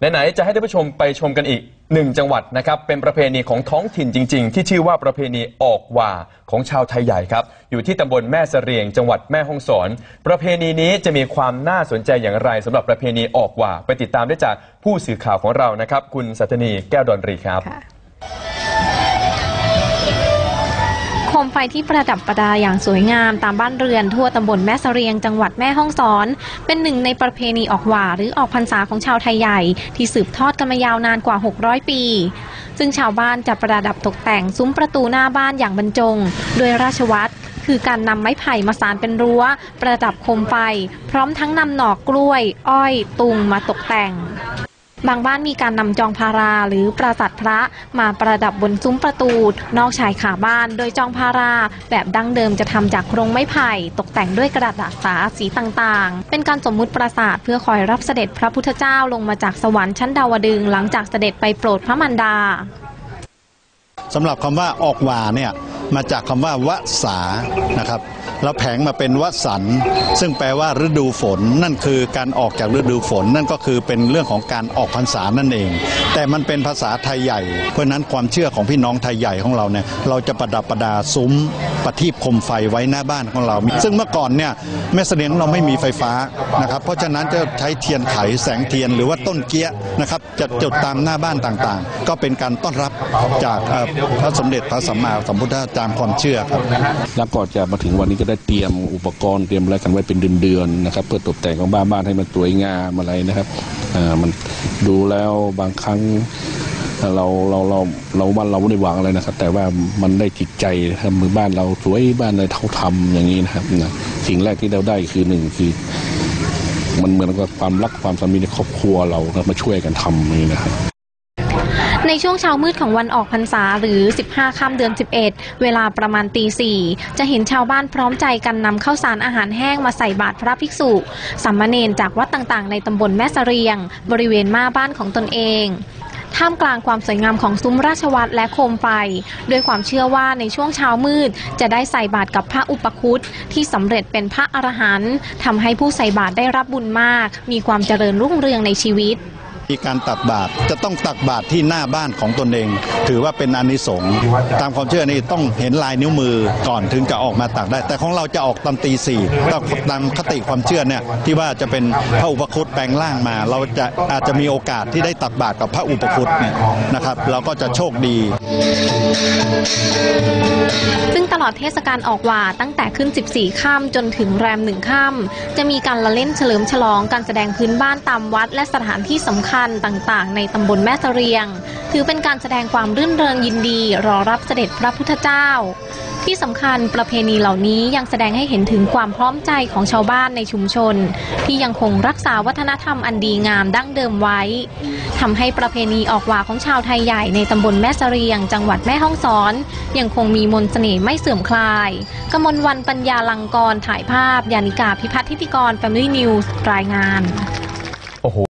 ไหนๆจะให้ท่านผู้ชมไปชมกันอีกหนึ่งจังหวัดนะครับเป็นประเพณีของท้องถิ่นจริง ๆ ที่ชื่อว่าประเพณีออกหว่าของชาวไทยใหญ่ครับ อยู่ที่ตำบลแม่เสรียง จังหวัดแม่ฮ่องสอน ประเพณีนี้จะมีความน่าสนใจอย่างไรสำหรับประเพณีออกหว่าไปติดตามได้จากผู้สื่อข่าวของเรานะครับ คุณสัตนีแก้วดอนรีครับ มไฟที่ประดับประดาอย่างสวยงามตามบ้านเรือนทั่วตำบลแม่เสรียงจังหวัดแม่ฮ่องสอน เป็นหนึ่งในประเพณีออกหว่าหรือออกพรรษาของชาวไทยใหญ่ ที่สืบทอดกันมายาวนานกว่า 600 ปี ซึ่งชาวบ้านจะประดับตกแต่งซุ้มประตูหน้าบ้านอย่างบรรจงด้วยราชวัตรคือการนำไม้ไผ่มาสานเป็นรั้ว ประดับโคมไฟ พร้อมทั้งนำหน่อกล้วย อ้อย ตุงมาตกแต่ง บางบ้านมีการนำจองพาราหรือปราสาทพระมาประดับบนซุ้มประตู นอกชายขาบ้าน โดยจองพารา แบบดั้งเดิมจะทำจากโครงไม้ไผ่ ตกแต่งด้วยกระดาษสาสีต่างๆ เป็นการสมมุติปราสาทเพื่อคอยรับเสด็จพระพุทธเจ้าลงมาจากสวรรค์ชั้นดาวดึงหลังจากเสด็จไปโปรดพระมารดาสำหรับคำว่าออกวาเนี่ยมาจากคำว่าวสานะครับ แล้วแผงมาเป็นวสันซึ่งแปลว่าฤดูฝน นั่นคือการออกจากฤดูฝน นั่นก็คือเป็นเรื่องของการออกพรรษานั่นเอง แต่มันเป็นภาษาไทยใหญ่ เพราะนั้นความเชื่อของพี่น้องไทยใหญ่ของเราเนี่ยเราจะประดับประดาซุ้ม ประทีปคมไฟไว้หน้าบ้านของเรา ซึ่งเมื่อก่อนเนี่ยแม่เสลียงเราไม่มีไฟฟ้านะครับ เพราะฉะนั้นจะใช้เทียนไขแสงเทียนหรือว่าต้นเกี้ยนะครับจะจุดตามหน้าบ้านต่างๆ ก็เป็นการต้อนรับจากพระสมเด็จพระสัมมาสัมพุทธเจ้าตามความเชื่อครับแล้วก็จะมาถึงวันนี้ก็ได้เตรียมอุปกรณ์เตรียมอะไรกันไว้เป็นเดือนๆนะครับ เพื่อตกแต่งของบ้านบ้านให้มันสวยงามอะไรนะครับอ่ามันดูแล้วบางครั้ง เราเราเราเราบ้านเราไม่ได้หวังอะไรนะครับ แต่ว่ามันได้จิตใจนะครับมือบ้านเราสวยบ้านในเท่าทำอย่างนี้นะครับนะสิ่งแรกที่เราได้คือหนึ่งคือมันเหมือนกับความรักความสามีในครอบครัวเราครับมาช่วยกันทำอย่างนี้นะครับในช่วงเช้ามืดของวันออกพรรษาหรือ 15 ค่ำเดือน 11 เวลาประมาณตีสี่จะเห็นชาวบ้านพร้อมใจกันนำข้าวสารอาหารแห้งมาใส่บาตรพระภิกษุสามมาเณรจากวัดต่างๆ ในตำบลแม่เสรียง บริเวณหน้าบ้านของตนเอง ท่ามกลางความสวยงามของซุ้มราชวัตรและโคมไฟ ด้วยความเชื่อว่าในช่วงเช้ามืด จะได้ใส่บาตรกับพระอุปคุตที่สำเร็จเป็นพระอรหันต์ทำให้ผู้ใส่บาตรได้รับบุญมาก มีความเจริญรุ่งเรืองในชีวิต มีการตักบาตรจะต้องตักบาตรที่หน้าบ้านของตนเอง ถือว่าเป็นอานิสงส์ตามความเชื่อนี่ต้องเห็นลายนิ้วมือก่อนถึงจะออกมาตักได้ แต่ของเราจะออกตอนตีสี่ตามคติความเชื่อเนี่ยที่ว่าจะเป็นพระอุปคุตแปลงร่างมา เราจะอาจจะมีโอกาสที่ได้ตักบาตรกับพระอุปคุตเนี่ยนะครับ เราก็จะโชคดี ซึ่งตลอดเทศกาลออกหว่าตั้งแต่ขึ้น 14ค่ำจนถึงแรมหนึ่งค่ำจะมีการละเล่นเฉลิมฉลองการแสดงพื้นบ้านตามวัดและสถานที่สำคัญต่างๆ ในตำบลแม่เสรียง ถือเป็นการแสดงความรื่นเริงยินดี รอรับเสด็จพระพุทธเจ้า ที่สำคัญประเพณีเหล่านี้ยังแสดงให้เห็นถึงความพร้อมใจของชาวบ้านในชุมชน ที่ยังคงรักษาวัฒนธรรมอันดีงามดั้งเดิมไว้ทำให้ประเพณีออกว่าของชาวไทยใหญ่ในตำบลแม่เสรียง จังหวัดแม่ฮ่องสอน ยังคงมีมนต์เสน่ห์ไม่เสื่อมคลายกมลวันปัญญาลังกรถ่ายภาพ ยานิกาพิพัฒน์ทิติกร Family News รายงานโอ้โห